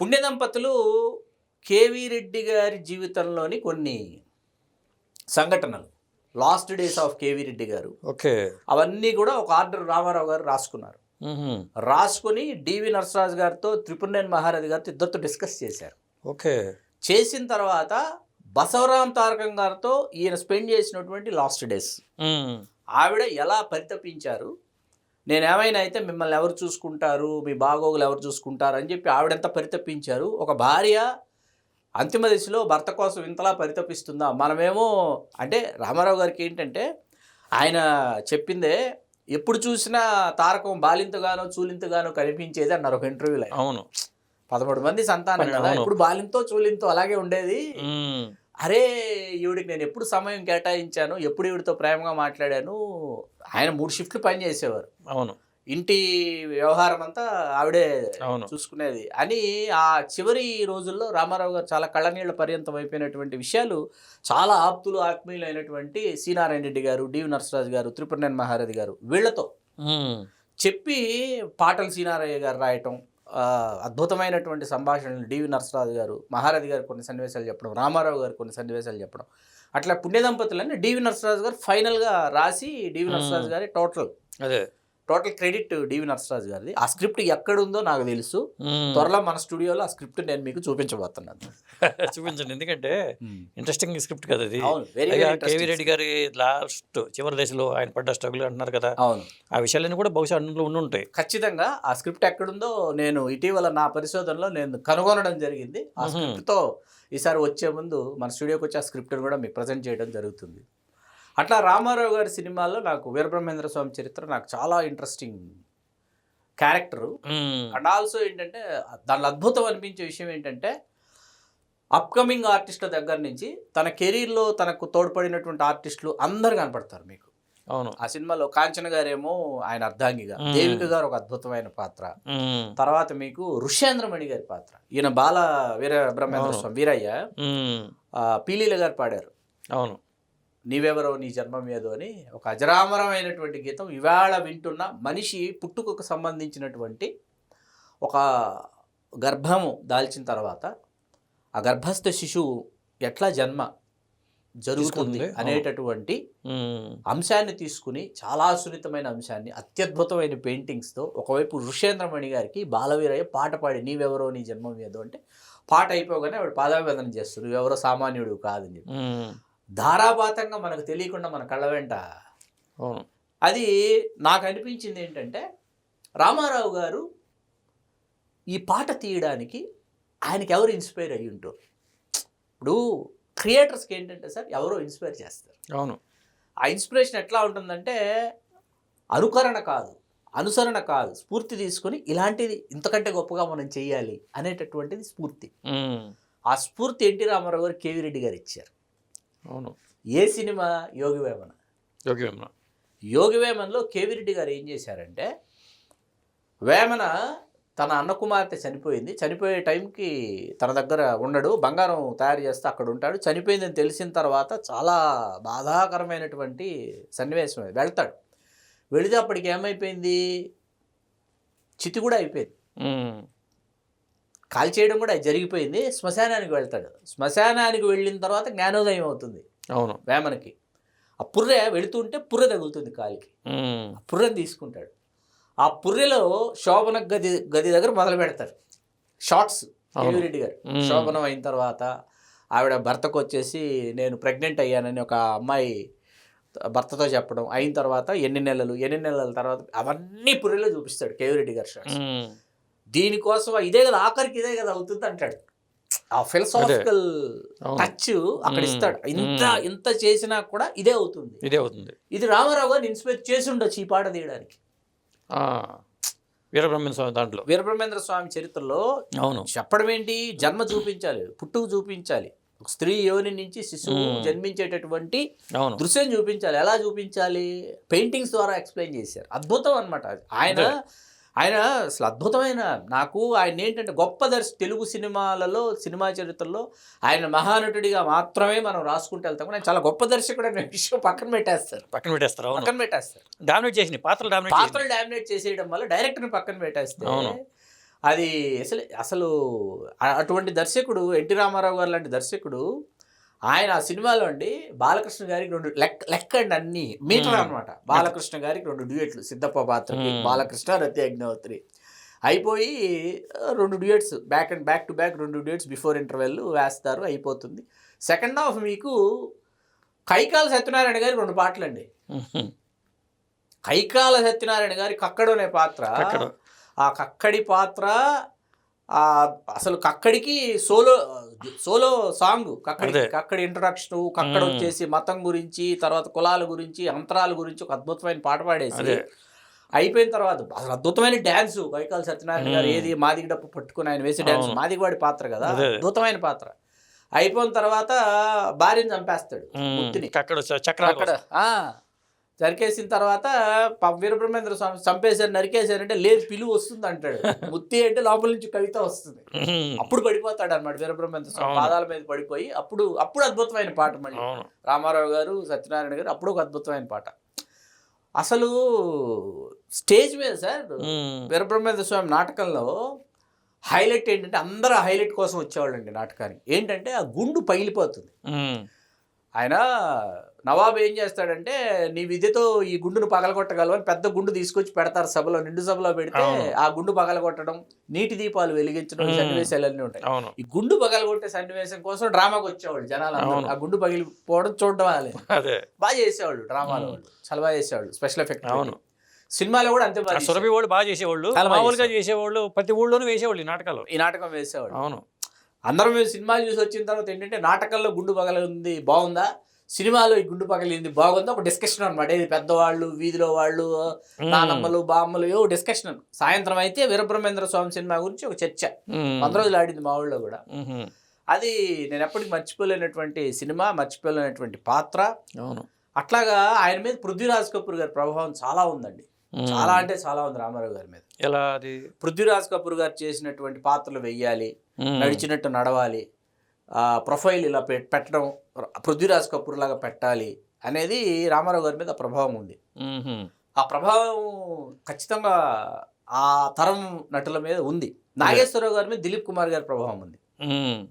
పుణ్య దంపతులు కేవీ రెడ్డి గారి జీవితంలోని కొన్ని సంఘటనలు. Last days of KV Reddy garu. Okay. అవన్నీ కూడా ఒక ఆర్డర్ రామారావు గారు రాసుకున్నారు. రాసుకుని డివి నరసరాజు గారితో త్రిపురనేని మహారాజు గారితో ఇద్దరితో డిస్కస్ చేశారు. ఓకే. చేసిన తర్వాత బసవరాం తారకం గారితో ఈయన స్పెండ్ చేసినటువంటి లాస్ట్ డేస్. ఆవిడ ఎలా పరితపించారు? నేను ఏమైనా అయితే మిమ్మల్ని ఎవరు చూసుకుంటారు? మీ బాగోగులు ఎవరు చూసుకుంటారు? అని చెప్పి ఆవిడెంత పరితపించారు. ఒక భార్య అంతిమ దశలో భర్త కోసం ఇంతలా పరితపిస్తుందా? మనమేమో అంటే రామారావు గారికి ఏంటంటే ఆయన చెప్పిందే ఎప్పుడు చూసినా తారకం బాలింతగానో చూలింతగానో కనిపించేది అన్నారు ఒక ఇంటర్వ్యూలో. అవును. పదమూడు మంది సంతానం కదా. ఇప్పుడు బాలింతో చూలింతో అలాగే ఉండేది. అరే ఈవిడికి నేను ఎప్పుడు సమయం కేటాయించాను ఎప్పుడు ఈవిడితో ప్రేమగా మాట్లాడాను ఆయన మూడు షిఫ్ట్లు పని చేసేవారు. అవును. ఇంటి వ్యవహారం అంతా ఆవిడే చూసుకునేది. అని ఆ చివరి రోజుల్లో రామారావు గారు చాలా కళ్ళనీళ్ళ పర్యంతం అయిపోయినటువంటి విషయాలు చాలా ఆప్తులు ఆత్మీయులైనటువంటి సీనారాయణ రెడ్డి గారు డివి నరసరాజు గారు త్రిపురనేని మహారథి గారు వీళ్ళతో మ్మ్. చెప్పి పాటలు సీనారయ్య గారు రాయటం అద్భుతమైనటువంటి సంభాషణలు డివి నరసరాజు గారు మహారథి గారు కొన్ని సన్నివేశాలు చెప్పడం రామారావు గారు కొన్ని సన్నివేశాలు చెప్పడం. అట్లా పుణ్య దంపతులని డివి నరసరాజు గారు ఫైనల్గా రాసి డివి నరసరాజు గారి టోటల్. అదే. టోటల్ క్రెడిట్ డివి నరసరాజు గారిది. ఆ స్క్రిప్ట్ ఎక్కడుందో నాకు తెలుసు. త్వరలో మన స్టూడియోలో ఆ స్క్రిప్ట్ నేను మీకు చూపించబోతున్నాను. చూపించండి. ఎందుకంటే ఇంట్రెస్టింగ్ స్క్రిప్ట్ కదా అది కేవీ రెడ్డి గారి లాస్ట్ చివరి దశలో ఆయన పడ్డ స్ట్రగుల్ అంటున్నారు కదా. అవును. ఆ విషయాలన్నీ కూడా బహుశా అందులో ఉండి ఉంటాయి. ఖచ్చితంగా ఆ స్క్రిప్ట్ ఎక్కడుందో నేను ఇటీవల నా పరిశోధనలో నేను కనుగొనడం జరిగింది. ఆ. స్క్రిప్ట్తో ఈసారి వచ్చే ముందు మన స్టూడియోకి వచ్చి ఆ స్క్రిప్ట్ని కూడా మీకు ప్రజెంట్ చేయడం జరుగుతుంది. అట్లా రామారావు గారి సినిమాల్లో నాకు వీరబ్రహ్మేంద్ర స్వామి చరిత్ర నాకు చాలా ఇంట్రెస్టింగ్ క్యారెక్టరు. అండ్ ఆల్సో ఏంటంటే దానిలో అద్భుతం అనిపించే విషయం ఏంటంటే అప్కమింగ్ ఆర్టిస్టుల దగ్గర నుంచి తన కెరీర్లో తనకు తోడ్పడినటువంటి ఆర్టిస్టులు అందరు కనపడతారు మీకు అవును ఆ సినిమాలో కాంచన గారేమో ఆయన అర్ధాంగిగా. దేవిక గారు ఒక అద్భుతమైన పాత్ర. తర్వాత మీకు ఋష్యేంద్రమణి గారి పాత్ర ఈయన బాల వీర బ్రహ్మేంద్ర. స్వామి వీరయ్య పీలీల గారు పాడారు అవును నీవెవరో నీ జన్మం ఏదో అని ఒక అజరామరమైనటువంటి గీతం ఇవాళ వింటున్న మనిషి పుట్టుకకు సంబంధించినటువంటి ఒక గర్భము దాల్చిన తర్వాత ఆ గర్భస్థ శిశువు ఎట్లా జన్మ జరుగుతుంది. అనేటటువంటి. అంశాన్ని తీసుకుని చాలా సున్నితమైన అంశాన్ని అత్యద్భుతమైన పెయింటింగ్స్తో ఒకవైపు ఋషేంద్రమణి గారికి బాలవీరయ్య పాట పాడి నీవెవరో నీ జన్మం ఏదో అంటే పాట అయిపోగానే ఆవిడ పాదాభివందనం చేస్తారు నువ్వెవరో సామాన్యుడు కాదని చెప్పి. ధారాపాతంగా మనకు తెలియకుండా మన కళ్ళ వెంట. అది నాకు అనిపించింది ఏంటంటే రామారావు గారు ఈ పాట తీయడానికి ఆయనకి ఎవరు ఇన్స్పైర్ అయ్యి ఉంటారు? ఇప్పుడు క్రియేటర్స్కి ఏంటంటే సార్ ఎవరో ఇన్స్పైర్ చేస్తారు. అవును. ఆ ఇన్స్పిరేషన్ ఎట్లా ఉంటుందంటే అనుకరణ కాదు అనుసరణ కాదు స్ఫూర్తి తీసుకొని ఇలాంటిది ఇంతకంటే గొప్పగా మనం చేయాలి అనేటటువంటిది స్ఫూర్తి. ఆ స్ఫూర్తి ఎన్టీ రామారావు గారు కేవీ రెడ్డి గారు ఇచ్చారు. అవును. ఏ సినిమా? యోగి వేమన. యోగి వేమన. యోగి వేమన్లో కేవీ రెడ్డి గారు ఏం చేశారంటే వేమన తన అన్న కుమార్తె చనిపోయింది. చనిపోయే టైంకి తన దగ్గర ఉండడు. బంగారం తయారు చేస్తే అక్కడ ఉంటాడు. చనిపోయిందని తెలిసిన తర్వాత చాలా బాధాకరమైనటువంటి సన్నివేశం. వెళ్తాడు. వెళితే అప్పటికి ఏమైపోయింది? చితి కూడా అయిపోయింది. కాల్ చేయడం కూడా జరిగిపోయింది. శ్మశానానికి వెళ్తాడు. శ్మశానానికి వెళ్ళిన తర్వాత జ్ఞానోదయం అవుతుంది. అవును. వేమనకి. ఆ పుర్రె వెళుతుంటే పుర్రె తగులుతుంది కాలికి. పుర్రెని తీసుకుంటాడు. ఆ పుర్రెలో శోభన గది గది దగ్గర మొదలు పెడతారు షార్ట్స్. రెడ్డి గారు. శోభనం అయిన తర్వాత ఆవిడ భర్తకు వచ్చేసి నేను ప్రెగ్నెంట్ అయ్యానని ఒక అమ్మాయి భర్తతో చెప్పడం. అయిన తర్వాత ఎన్ని నెలలు ఎన్ని నెలల తర్వాత అవన్నీ పుర్రెలో చూపిస్తాడు కేవిరెడ్డి గారు షార్ట్స్. దీనికోసం ఇదే కదా ఆఖరికి ఇదే కదా అవుతుంది అంటాడు. ఆ ఫిలసాఫికల్ టచ్ అక్కడ. ఇస్తాడు. ఇంత. ఇంత చేసినా కూడా ఇదే అవుతుంది. ఇదే అవుతుంది. ఇది రామారావు గారిని ఇన్స్పైర్ చేసి ఉండొచ్చు ఈ పాట తీయడానికి. ఆ. వీరబ్రహ్మణ్య స్వామి దాంట్లో. వీరబ్రహ్మేంద్ర స్వామి చరిత్రలో అవును. చెప్పడం ఏంటి? జన్మ చూపించాలి పుట్టుకు చూపించాలి. ఒక స్త్రీ యోని నుంచి శిశువు. జన్మించేటటువంటి దృశ్యం చూపించాలి. ఎలా చూపించాలి? పెయింటింగ్స్ ద్వారా ఎక్స్ప్లెయిన్ చేశారు. అద్భుతం అనమాట ఆయన. ఆయన అసలు అద్భుతమైన నాకు ఆయన ఏంటంటే గొప్ప దర్శ తెలుగు సినిమాలలో సినిమా చరిత్రలో ఆయన మహానటుడిగా మాత్రమే మనం రాసుకుంటూ వెళ్తాం ఆయన చాలా గొప్ప దర్శకుడు అనే విషయం పక్కన పెట్టేస్తారు. పక్కన పెట్టేస్తారు పక్కన పెట్టేస్తారు. డామినేట్ చేసింది పాత్రలు డామినేట్ పాత్రలు డామినేట్ చేసేయడం వల్ల డైరెక్టర్ని పక్కన పెట్టేస్తే. అది అసలు అసలు అటువంటి దర్శకుడు ఎన్టీ రామారావు గారు లాంటి దర్శకుడు ఆయన ఆ సినిమాలో అండి బాలకృష్ణ గారికి రెండు లెక్క లెక్క అండి అన్ని మీటర్. అనమాట బాలకృష్ణ గారికి రెండు డ్యూయట్లు సిద్ధప్ప పాత్రకి Hmm. బాలకృష్ణ రతి అగ్నిహోత్రి అయిపోయి రెండు duets back and back to back రెండు డ్యూయట్స్ బిఫోర్ ఇంటర్వెల్ వేస్తారు అయిపోతుంది సెకండ్ హాఫ్ మీకు కైకాల సత్యనారాయణ గారి రెండు పాటలు అండి. కైకాల సత్యనారాయణ గారి కక్కడు అనే పాత్ర ఆ కక్కడి పాత్ర అసలు కక్కడికి solo solo song Kakkadi. Kakkadi introduction కక్కడ. వచ్చేసి మతం గురించి తర్వాత కులాల గురించి అంతరాల గురించి ఒక అద్భుతమైన పాట పాడేసి అయిపోయిన తర్వాత అసలు అద్భుతమైన డ్యాన్స్ కైకాల సత్యనారాయణ గారు. ఏది మాదిగ డప్పు పట్టుకుని ఆయన వేసే డ్యాన్స్. మాదిగవాడి పాత్ర కదా అదే. అద్భుతమైన పాత్ర అయిపోయిన తర్వాత భార్యను చంపేస్తాడు. ముత్తిని అక్కడ చ- చక్రాలు అక్కడ నరికేసిన తర్వాత వీరబ్రహ్మేంద్ర స్వామి చంపేశారు నరికేశారంటే లేదు పిలువు వస్తుంది అంటాడు ముత్తి అంటే లోపల నుంచి కవిత వస్తుంది. అప్పుడు పడిపోతాడు అనమాట వీరబ్రహ్మేంద్ర స్వామి. పాదాల మీద పడిపోయి అప్పుడు అప్పుడు అద్భుతమైన పాట మళ్ళీ రామారావు గారు సత్యనారాయణ గారు అప్పుడు ఒక అద్భుతమైన పాట అసలు స్టేజ్ మీద సార్. వీరబ్రహ్మేంద్ర స్వామి నాటకంలో హైలైట్ ఏంటంటే అందరూ హైలైట్ కోసం వచ్చేవాళ్ళండి నాటకానికి ఏంటంటే ఆ గుండు పగిలిపోతుంది. ఆయన నవాబు ఏం చేస్తాడంటే నీ విద్యతో ఈ గుండును పగలగొట్టగలవు అని పెద్ద గుండు తీసుకొచ్చి పెడతారు సభలో నిండు సభలో పెడితే. ఆ గుండు పగలగొట్టడం నీటి దీపాలు వెలిగించడం. సన్నివేశాలన్నీ ఉంటాయి. ఈ గుండు పగలగొట్టే సన్నివేశం కోసం డ్రామాకి వచ్చేవాళ్ళు జనాలు. ఆ గుండు పగిలిపోవడం చూడడం అదే. బాగా చేసేవాళ్ళు డ్రామాలో చాలా బాగా చేసేవాళ్ళు స్పెషల్ ఎఫెక్ట్ అవును. సినిమాలో కూడా అంతే సురభి వాళ్ళు బాగా చేసేవాళ్ళు. మామూలుగా చేసేవాళ్ళు. ప్రతి ఊళ్ళోనూ వేసేవాళ్ళు ఈ నాటకాలు. ఈ నాటకం వేసేవాళ్ళు. అవును. అందరం మేము సినిమాలు చూసి వచ్చిన తర్వాత ఏంటంటే నాటకంలో గుండు పగలింది బాగుందా? సినిమాలో ఈ గుండు పగలింది బాగుందా. ఒక డిస్కషన్ అనమాట ఇది పెద్దవాళ్ళు వీధిలో వాళ్ళు నానమ్మలు బామ్మలు ఏవో డిస్కషన్ సాయంత్రం అయితే వీరబ్రహ్మేంద్ర స్వామి సినిమా గురించి ఒక చర్చ. వంద రోజులు ఆడింది మా ఊళ్ళో కూడా. అది నేను ఎప్పటికీ మర్చిపోలేనటువంటి సినిమా మర్చిపోలేనటువంటి పాత్ర. అవును. అట్లాగా ఆయన మీద పృథ్వీరాజ్ కపూర్ గారి ప్రభావం చాలా ఉందండి. చాలా అంటే చాలా ఉంది రామారావు గారి మీద. ఎలా అది? పృథ్వీరాజ్ కపూర్ గారు చేసినటువంటి పాత్రలు వెయ్యాలి. నడిచినట్టు నడవాలి. ప్రొఫైల్ ఇలా పెట్టడం పృథ్వీరాజ్ కపూర్ లాగా పెట్టాలి అనేది రామారావు గారి మీద ప్రభావం ఉంది. ఆ ప్రభావం ఖచ్చితంగా ఆ తరం నటుల మీద ఉంది. నాగేశ్వరరావు గారి మీద దిలీప్ కుమార్ గారి ప్రభావం ఉంది.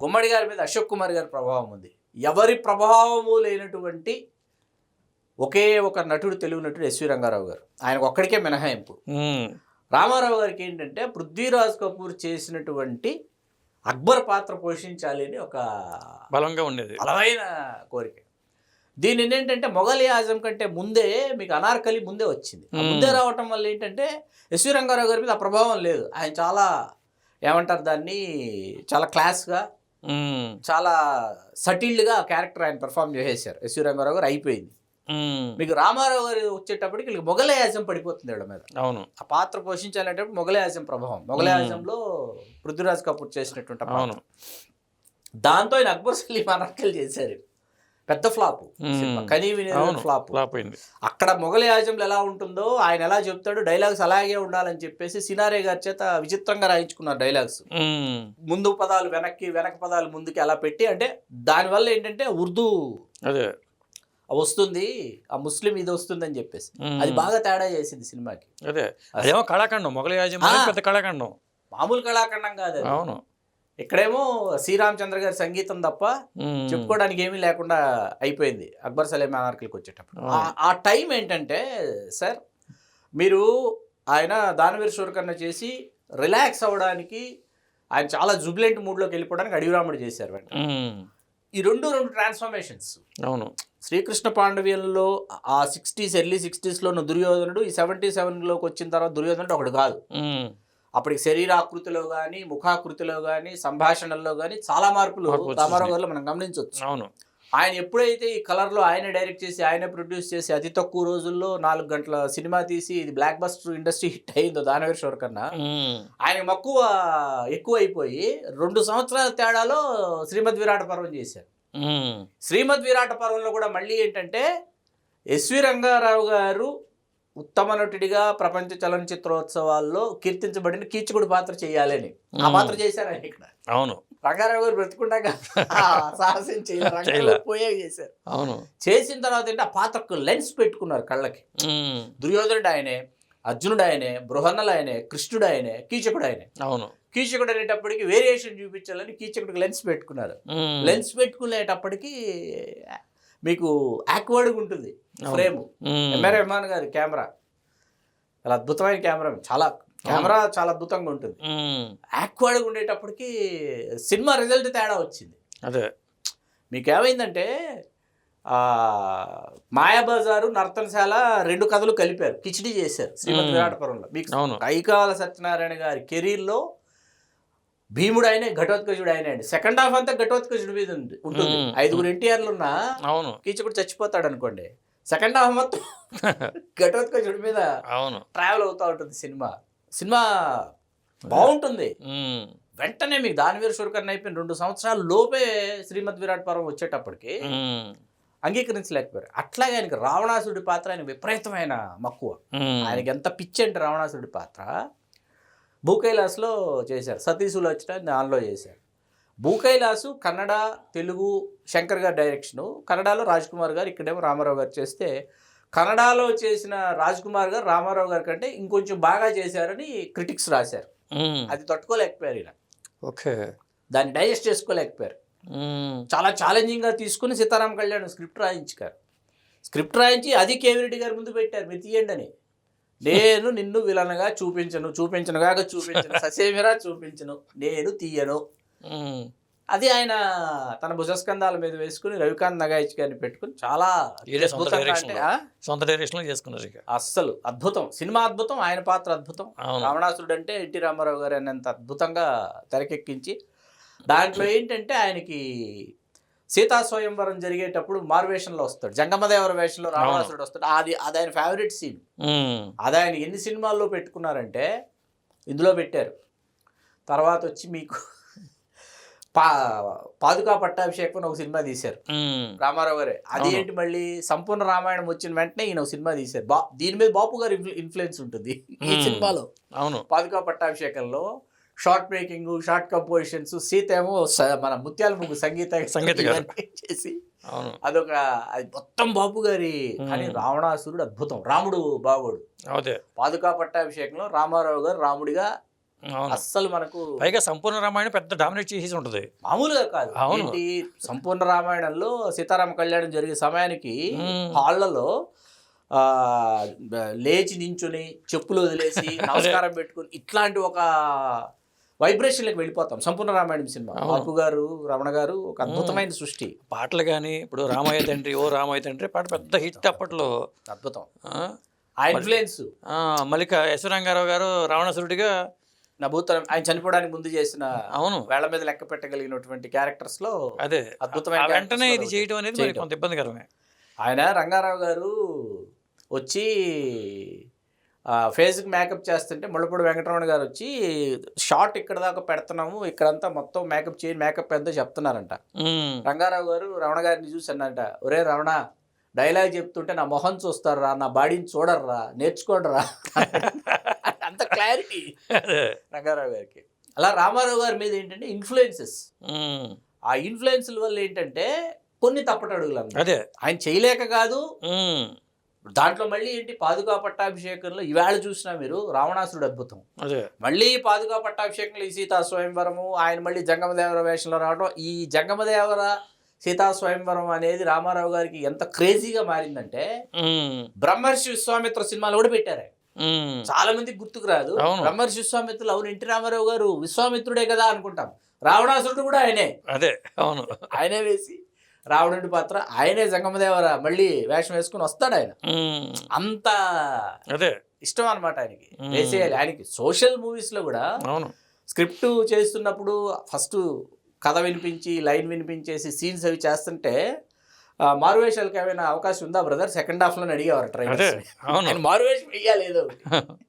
గుమ్మడి గారి మీద అశోక్ కుమార్ గారి ప్రభావం ఉంది. ఎవరి ప్రభావము లేనటువంటి ఒకే ఒక నటుడు తెలుగు నటుడు ఎస్వి రంగారావు గారు. ఆయనకు ఒక్కడికే మినహాయింపు. రామారావు గారికి ఏంటంటే పృథ్వీరాజ్ కపూర్ చేసినటువంటి అక్బర్ పాత్ర పోషించాలి అని ఒక బలంగా ఉండేది బలమైన కోరిక దీని ఏంటంటే మొఘల్ ఆజం కంటే ముందే మీకు అనార్కలి ముందే వచ్చింది. ముందే రావటం వల్ల ఏంటంటే ఎస్వి రంగారావు గారి మీద ఆ ప్రభావం లేదు ఆయన చాలా ఏమంటారు దాన్ని చాలా క్లాస్గా. చాలా సటిల్డ్గా క్యారెక్టర్ ఆయన పెర్ఫామ్ చేసేసారు ఎస్వి రంగారావు గారు అయిపోయింది. మీకు రామారావు గారు వచ్చేటప్పటికి వీళ్ళకి మొఘలయాజం పడిపోతుంది వీళ్ళ మీద. అవును. ఆ పాత్ర పోషించాలంటే మొఘలయాజం ప్రభావం మొఘలయాజంలో పృథ్వీరాజ్ కపూర్ చేసినటువంటి. అవును. దాంతో ఆయన అక్బర్ సలీం అనర్కలు చేశారు. పెద్ద ఫ్లాప్. కనీ ఫ్లాప్. ఫ్లాప్ అయింది. అక్కడ మొఘల్ యాజంలో ఎలా ఉంటుందో ఆయన ఎలా చెప్తాడు డైలాగ్స్ అలాగే ఉండాలని చెప్పేసి సినారే గారి చేత విచిత్రంగా రాయించుకున్నారు డైలాగ్స్. ముందు పదాలు వెనక్కి వెనక పదాలు ముందుకి అలా పెట్టి అంటే దానివల్ల ఏంటంటే ఉర్దూ అదే. వస్తుంది ఆ ముస్లిం ఇది వస్తుంది అని చెప్పేసి. అది బాగా తేడా చేసింది సినిమాకి అదే అదేమో కళాఖండం మొగల యాజం ఆ. పెద్ద కళాఖండం మామూలు కళాఖండం కాదు. అవును ఇక్కడేమో శ్రీరామచంద్ర గారి సంగీతం తప్ప. చెప్పుకోవడానికి ఏమీ లేకుండా అయిపోయింది అక్బర్ సలీం అనార్కలికి వచ్చేటప్పుడు. ఆ- టైం ఏంటంటే సార్ మీరు ఆయన దానవీర శూరకర్ణ చేసి రిలాక్స్ అవ్వడానికి ఆయన చాలా జుబిలెంట్ మూడ్లోకి వెళ్ళిపోవడానికి అడివిరాముడు చేశారు వెంట. ఈ రెండు రెండు ట్రాన్స్ఫర్మేషన్స్ అవును. శ్రీకృష్ణ పాండవ్యంలో ఆ సిక్స్టీస్ ఎర్లీ సిక్స్టీస్లో ఉన్న దుర్యోధనుడు ఈ సెవెంటీ సెవెన్లోకి వచ్చిన తర్వాత దుర్యోధనుడు ఒకడు కాదు. అప్పటికి శరీరాకృతిలో కానీ ముఖాకృతిలో కానీ సంభాషణల్లో కానీ చాలా మార్పులు. రామారావు గారిలో మనం గమనించవచ్చు అవును. ఆయన ఎప్పుడైతే ఈ కలర్లో ఆయనే డైరెక్ట్ చేసి ఆయనే ప్రొడ్యూస్ చేసి అతి తక్కువ రోజుల్లో నాలుగు గంటల సినిమా తీసి ఇది బ్లాక్ బస్టర్ ఇండస్ట్రీ హిట్ అయిందో దానవీర్ షోర్ కన్నా. ఆయన మక్కువ ఎక్కువ అయిపోయి రెండు సంవత్సరాల తేడాలో శ్రీమద్ విరాట పర్వం చేశారు. శ్రీమద్ విరాట పర్వంలో కూడా మళ్ళీ ఏంటంటే ఎస్వి రంగారావు గారు ఉత్తమ నటుడిగా ప్రపంచ చలనచిత్రోత్సవాల్లో కీర్తించబడిన కీచకుడు పాత్ర చేయాలని. ఆ పాత్ర చేశారు ఆయన ఇక్కడ. అవును. రంగారావు గారు బ్రతుకుండాక ఆ సాహసం చేయలేదు. పోయే చేశారు. అవును. చేసిన తర్వాత ఏంటి ఆ పాత్రకు లెన్స్ పెట్టుకున్నారు కళ్ళకి. దుర్యోధనుడు ఆయనే అర్జునుడు ఆయనే బృహన్నలు ఆయనే కృష్ణుడు ఆయనే కీచకుడు ఆయనే. అవును. కీచకుడు అనేటప్పటికి వేరియేషన్ చూపించాలని కీచకుడికి లెన్స్ పెట్టుకున్నారు. లెన్స్ పెట్టుకునేటప్పటికి మీకు యాక్వర్డ్గా ఉంటుంది. ఫ్రేమ్. ఎంఆర్ రెహమాన్ గారి కెమెరా. చాలా అద్భుతమైన కెమెరా. చాలా కెమెరా చాలా అద్భుతంగా ఉంటుంది. యాక్వర్డ్గా ఉండేటప్పటికి సినిమా రిజల్ట్ తేడా వచ్చింది. అదే. మీకు ఏమైందంటే ఆ, మాయాబజారు నర్తనశాల రెండు కథలు కలిపారు. కిచిడి చేశారు శ్రీమద్ మ్మ్. విరాటపురంలో. మీకు. కైకాల సత్యనారాయణ గారి కెరీర్లో భీముడు ఆయనే ఘటోత్కచుడు ఆయనే అండి. సెకండ్ హాఫ్ అంతా ఘటోత్కచుడి మీద ఉంది ఉంటుంది. ఐదుగురు ఎన్టీఆర్లు ఉన్నా అవును. కీచకుడు చచ్చిపోతాడు అనుకోండి సెకండ్ హాఫ్ మొత్తం ఘటోత్కచుడి మీద అవును. ట్రావెల్ అవుతూ ఉంటుంది సినిమా. సినిమా బాగుంటుంది. వెంటనే మీకు దానివీర షురకర్ణ అయిపోయిన రెండు సంవత్సరాల లోపే శ్రీమద్ విరాట్ పర్వం వచ్చేటప్పటికి. అంగీకరించలేకపోయారు. అట్లాగే ఆయనకి రావణాసుడి పాత్ర ఆయన విపరీతమైన మక్కువ. ఆయనకి ఎంత పిచ్చి అంటే రావణాసుడి పాత్ర. భూకైలాస్లో చేశారు. సతీసులు వచ్చిన దానిలో చేశారు. భూకైలాసు కన్నడ తెలుగు శంకర్ గారి డైరెక్షను కన్నడలో రాజ్ కుమార్ గారు ఇక్కడేమో రామారావు గారు చేస్తే కన్నడలో చేసిన రాజ్ కుమార్ గారు రామారావు గారి కంటే ఇంకొంచెం బాగా చేశారని క్రిటిక్స్ రాశారు. అది తట్టుకోలేకపోయారు ఇలా ఓకే. దాన్ని డైజెస్ట్ చేసుకోలేకపోయారు. చాలా ఛాలెంజింగ్గా తీసుకుని సీతారాం కళ్యాణ్ స్క్రిప్ట్ రాయించారు స్క్రిప్ట్ రాయించి అది కేవిరెడ్డి గారి ముందు పెట్టారు మీరు తీయండి అని. నేను నిన్ను విలనగా చూపించను చూపించనుగా చూపించను ససేమిరా చూపించను నేను తీయను. అది ఆయన తన భుజస్కంధాల మీద వేసుకుని రవికాంత్ నగాయిచ్ గారిని పెట్టుకుని చాలా సొంత డైరెక్షన్లో చేసుకున్నారు ఇక. అస్సలు అద్భుతం. సినిమా అద్భుతం ఆయన పాత్ర అద్భుతం. రావణాసురుడు అంటే ఎన్టీ రామారావు గారు అనేంత అద్భుతంగా తెరకెక్కించి దాంట్లో ఏంటంటే ఆయనకి సీతా స్వయంవరం జరిగేటప్పుడు మారువేషంలో వస్తాడు. జంగమదేవర వేషంలో రావణాసురుడు వస్తాడు. అది అది ఆయన ఫేవరెట్ సీన్. అది ఆయన ఎన్ని సినిమాల్లో పెట్టుకున్నారంటే ఇందులో పెట్టారు. తర్వాత వచ్చి మీకు పా పాదుకా పట్టాభిషేకం ఒక సినిమా తీశారు. రామారావు గారే. అది అవును. ఏంటి మళ్ళీ సంపూర్ణ రామాయణం వచ్చిన వెంటనే ఈయన ఒక సినిమా తీశారు. బా దీని మీద బాపు గారి ఇన్ఫ్లుయెన్స్ ఉంటుంది. ఈ. సినిమాలో అవును. పాదుకా పట్టాభిషేకంలో shot making shot compositions Sita ఏమో మన ముత్యాల ముగ్గు సంగీత సంగీత చేసి అవును. అదొక అది మొత్తం బాపు గారి కానీ. రావణాసురుడు అద్భుతం. రాముడు బాగోడు పాదుకా పట్టాభిషేకంలో రామారావు గారు రాముడిగా అస్సలు మనకు పైగా సంపూర్ణ రామాయణం పెద్ద డామినేట్ చేసేసి ఉంటుంది. మామూలుగా కాదు. అవును. ఏంటి? సంపూర్ణ రామాయణంలో సీతారామ కళ్యాణం జరిగే సమయానికి. హాళ్ళలో ఆ, లేచి నించుని చెప్పులు వదిలేసి నమస్కారం పెట్టుకుని ఇట్లాంటి ఒక వైబ్రేషన్లకు వెళ్ళిపోతాం. సంపూర్ణ రామాయణం సినిమా. బాపు గారు రమణ గారు ఒక అద్భుతమైన సృష్టి. పాటలు కానీ ఇప్పుడు రామయ్య తండ్రి ఓ రామయ్య తండ్రి పాట పెద్ద హిట్ అప్పట్లో. అద్భుతం. ఆ? ఇన్ఫ్లుయెన్స్ మల్లిక యశ్వరంగారావు గారు రావణాసురుడిగా నా భూతరం ఆయన చనిపోవడానికి ముందు చేసిన అవును. వేళ్ళ మీద లెక్క పెట్టగలిగినటువంటి క్యారెక్టర్స్లో అదే. అద్భుతమైన వెంటనే ఇది చేయడం అనేది. కొంత ఇబ్బందికరమే. ఆయన రంగారావు గారు వచ్చి ఆ, ఫేస్కి మేకప్ చేస్తుంటే ముళ్ళపూడి వెంకటరమణ గారు వచ్చి షార్ట్ ఇక్కడ దాకా పెడుతున్నాము. ఇక్కడంతా మొత్తం మేకప్ చేయి మేకప్ ఎంతో చెప్తున్నారంట. రంగారావు గారు రమణ గారిని చూసి అన్నారట ఒరే రమణ డైలాగ్ చెప్తుంటే నా మొహం చూస్తారా నా బాడీని చూడర్రా నేర్చుకోడరా క్లారిటీ రంగారావు గారికి అలా రామారావు గారి మీద ఏంటంటే ఇన్ఫ్లుయెన్సెస్. ఆ ఇన్ఫ్లుయెన్స్ల వల్ల ఏంటంటే కొన్ని తప్పటడుగులు. అదే ఆయన చేయలేక కాదు. దాంట్లో మళ్ళీ ఏంటి పాదుకా పట్టాభిషేకంలో ఈవేళ చూసినా మీరు రావణాసురుడు అద్భుతం అదే మళ్ళీ పాదుకా పట్టాభిషేకంలో ఈ సీతా స్వయంవరము ఆయన మళ్ళీ జంగమదేవర వేషంలో రావడం ఈ జంగమదేవర సీతా స్వయంవరం అనేది రామారావు గారికి ఎంత క్రేజీగా మారిందంటే. బ్రహ్మర్షి విశ్వామిత్ర సినిమాలు కూడా పెట్టారు. చాలా మందికి గుర్తుకు రాదు. బ్రహ్మర్షి విశ్వామిత్రులు అవును ఎన్టీ రామారావు గారు విశ్వామిత్రుడే కదా అనుకుంటాం. రావణాసురుడు కూడా ఆయనే. అదే అవును. ఆయనే వేసి రావణుడి పాత్ర ఆయనే జంగమదేవర మళ్ళీ వేషం వేసుకుని వస్తాడు ఆయన. అంత అదే. ఇష్టం అనమాట ఆయనకి. వేసేయాలి. ఆయనకి సోషల్ మూవీస్లో కూడా అవును. స్క్రిప్ట్ చేస్తున్నప్పుడు ఫస్ట్ కథ వినిపించి లైన్ వినిపించేసి సీన్స్ అవి చేస్తుంటే మారువేషాలకు ఏమైనా అవకాశం ఉందా బ్రదర్ సెకండ్ హాఫ్లో అడిగేవారు అదే ట్రైలర్స్ అవును. ఆయన మారువేషం వెయ్యాలి ఏదో. ఒకటి.